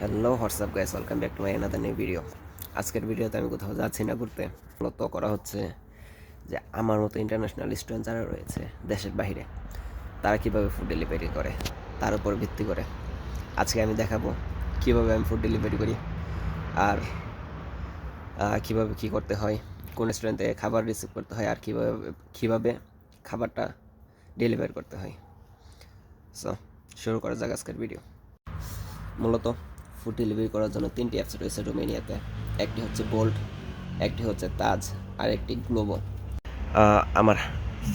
Hello WhatsApp guys welcome back to my another new video আজকের ভিডিওতে আমি কোথাও যাচ্ছি না ঘুরতে। মূলত করা হচ্ছে যে আমার মতো ইন্টারন্যাশনাল স্টুডেন্ট যারা রয়েছে দেশের বাইরে তারা কীভাবে ফুড ডেলিভারি করে, তার উপর ভিত্তি করে। আজকে আমি দেখাবো কীভাবে আমি ফুড ডেলিভারি করি আর কীভাবে কী করতে হয়, কোন স্টুডেন্ট খাবার রিসিভ করতে হয় আর কীভাবে কীভাবে খাবারটা ডেলিভারি করতে হয়। সো শুরু করা যাক আজকের ভিডিও মূলত ফুড ডেলিভারি করার জন্য তিনটি অ্যাপস রয়েছে রোমেনিয়াতে। একটি হচ্ছে বোল্ট একটি হচ্ছে তাজ আর একটি গ্লোবো আমার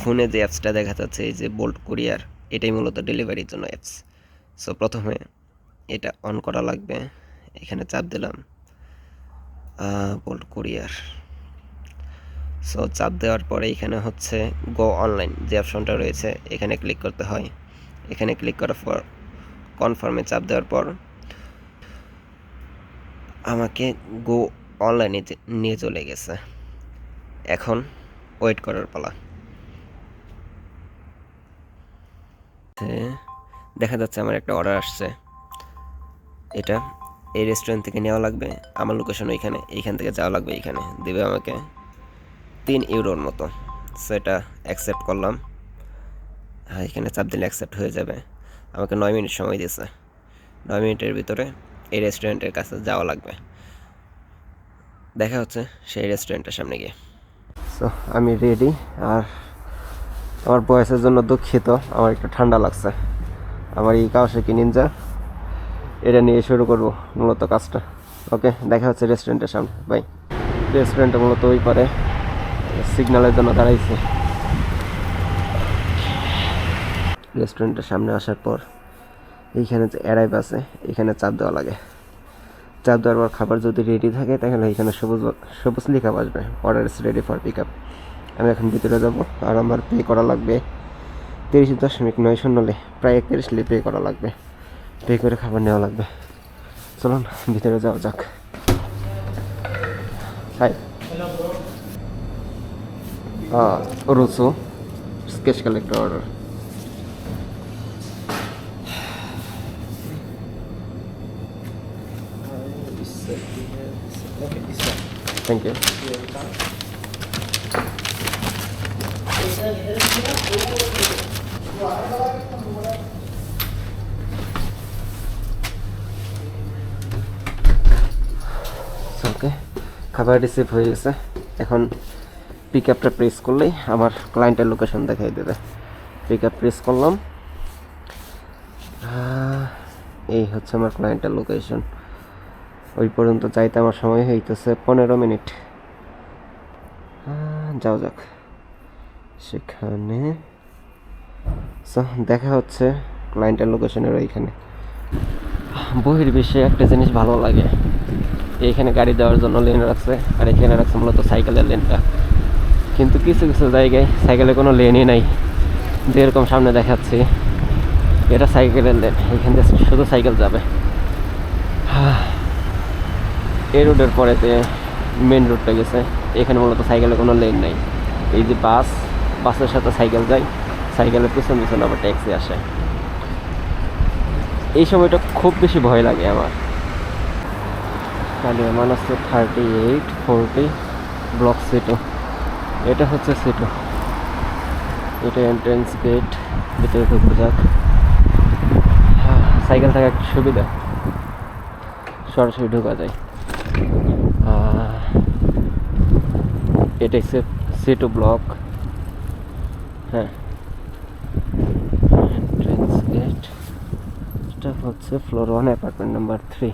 ফোনে যে অ্যাপসটা দেখা যাচ্ছে, এই যে বোল্ট কুরিয়ার এটাই মূলত ডেলিভারির জন্য অ্যাপস সো প্রথমে এটা অন করা লাগবে। এখানে চাপ দিলাম। বোল্ট কুরিয়ার সো চাপ দেওয়ার পরে এখানে হচ্ছে গো অনলাইন যে অপশনটা রয়েছে, এখানে ক্লিক করতে হয়। এখানে ক্লিক করার পর কনফার্মে চাপ দেওয়ার পর আমাকে গো অনলাইনে নিয়ে চলে গেছে। এখন ওয়েট করার পালা। দেখা যাচ্ছে আমার একটা অর্ডার আসছে। এটা এই রেস্টুরেন্ট থেকে নেওয়া লাগবে। আমার লোকেশন ওইখানে, এইখান থেকে যাওয়া লাগবে এইখানে। দেবে আমাকে তিন ইউরোর মতো। সেটা অ্যাকসেপ্ট করলাম। হ্যাঁ এখানে চাপ দিলে অ্যাকসেপ্ট হয়ে যাবে। আমাকে নয় মিনিট সময় দিয়েছে। নয় মিনিটের ভিতরে এই রেস্টুরেন্টের কাছে যাওয়া লাগবে। দেখা হচ্ছে সেই রেস্টুরেন্টের সামনে গিয়ে। সো আমি রেডি আর আমার বয়সের জন্য দুঃখিত, আমার একটু ঠান্ডা লাগছে। আমার এই কাওয়াসাকি নিনজা এটা নিয়ে শুরু করব মূলত কাজটা। ওকে দেখা হচ্ছে রেস্টুরেন্টের সামনে বাই রেস্টুরেন্টটা মূলত ওই পারে সিগন্যালের জন্য দাঁড়াইছে। রেস্টুরেন্টের সামনে আসার পর এইখানে যে অ্যারাইভ আছে এখানে চাপ দেওয়া লাগে। চাপ দেওয়ার পর খাবার যদি রেডি থাকে, তাহলে এখানে সবুজ সবুজ লিখা আসবে। Order is ready for pick up আমি এখন ভিতরে যাব, আর আমার পে করা লাগবে তিরিশ দশমিক নয় শূন্যলে প্রায় একত্রিশ লি পে করা লাগবে। পে করে খাবার নেওয়া লাগবে। চলুন, ভিতরে যাওয়া যাক। Hi রুসু sketch collector order thank you খাবার রিসিভ হয়ে গেছে। এখন পিক আপটা প্রেস করলেই আমার ক্লায়েন্টের লোকেশন দেখাই দেবে। পিক আপ প্রেস করলাম এই হচ্ছে আমার ক্লায়েন্টের লোকেশন ওই পর্যন্ত যাইতে আমার সময় হইতেছে পনেরো মিনিট। যাও যাক। সেখানে দেখা হচ্ছে ক্লায়েন্টের লোকেশনের ওইখানে। বহির্বিশ্বে একটা জিনিস ভালো লাগে। এইখানে গাড়ি দেওয়ার জন্য লেন রাখছে, আর এখানে রাখছে মূলত সাইকেলের লেনটা কিন্তু কিছু কিছু জায়গায় সাইকেলে কোনো লেনই নাই। যেরকম সামনে দেখাচ্ছি, এটা সাইকেলের লেন এখান থেকে শুধু সাইকেল যাবে। এই রোডের পরেতে মেন রোডটা গেছে, এখানে মূলত সাইকেলের কোনো লেন নাই। এই যে বাস বাসের সাথে সাইকেল যায় সাইকেলের পিছন পিছন আবার ট্যাক্সি আসে। এই সময়টা খুব বেশি ভয় লাগে আমার। তাহলে আমার হচ্ছে thirty eight forty block C two এটা হচ্ছে সিটু এটা এন্ট্রেন্স গেট ভিতরে ঢুকতে যাক। সাইকেল থাকা একটা সুবিধা। সরাসরি ঢোকা যায়। সে সিটু ব্লক। হ্যাঁ। এটা হচ্ছে floor one apartment number three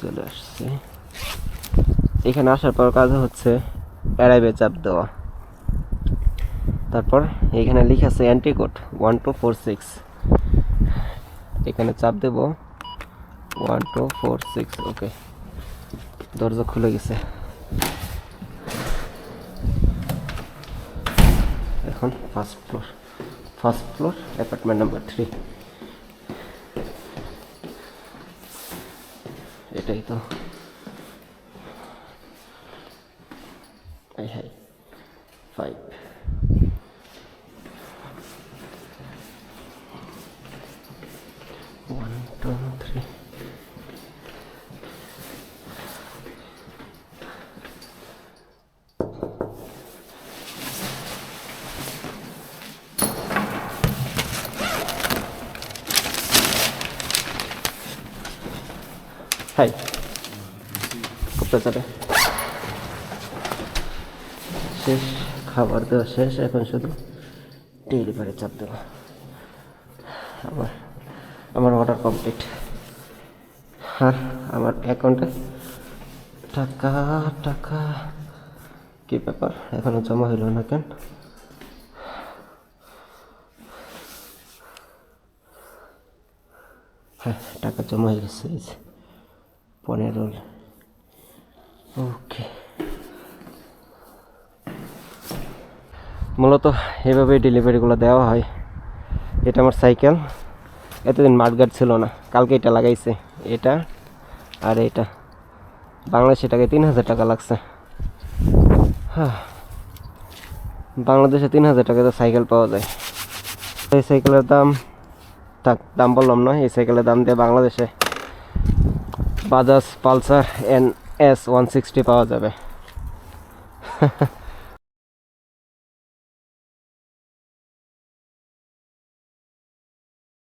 চলে আসছে। এখানে আসার পর কাজ হচ্ছে অ্যারাইভে চাপ দেওয়া। তারপর এখানে লিখা আছে অ্যান্টিকোড ওয়ান টু ফোর সিক্স এখানে চাপ দেব। One two four six okay দরজা খুলে গেছে। এখন first floor first floor apartment number three এটাই তো। এই হাই ফাইভ হাই কপ্তাচারে শেষ খাবার দেওয়া শেষ, এখন শুধু ডেলিভারি চাপ দেওয়া। আমার আমার অর্ডার কমপ্লিট আর আমার অ্যাকাউন্টে টাকা টাকা। কি ব্যাপার? এখনও জমা হইল না কেন? হ্যাঁ টাকা জমা হয়ে গেছে এই যে, পনেরো। ওকে মূলত এভাবেই ডেলিভারিগুলো দেওয়া হয়। এটা আমার সাইকেল এতদিন মাঠগার্ড ছিল না। কালকে এটা লাগাইছে। এটা আর এটা। বাংলাদেশে টাকায় তিন হাজার টাকা লাগছে। হ্যাঁ। বাংলাদেশে তিন হাজার টাকা তো সাইকেল পাওয়া যায়। এই সাইকেলের দাম থাক দাম বললাম না এই সাইকেলের দাম দিয়ে বাংলাদেশে Bajaj Pulsar N S one sixty পাওয়া যাবে।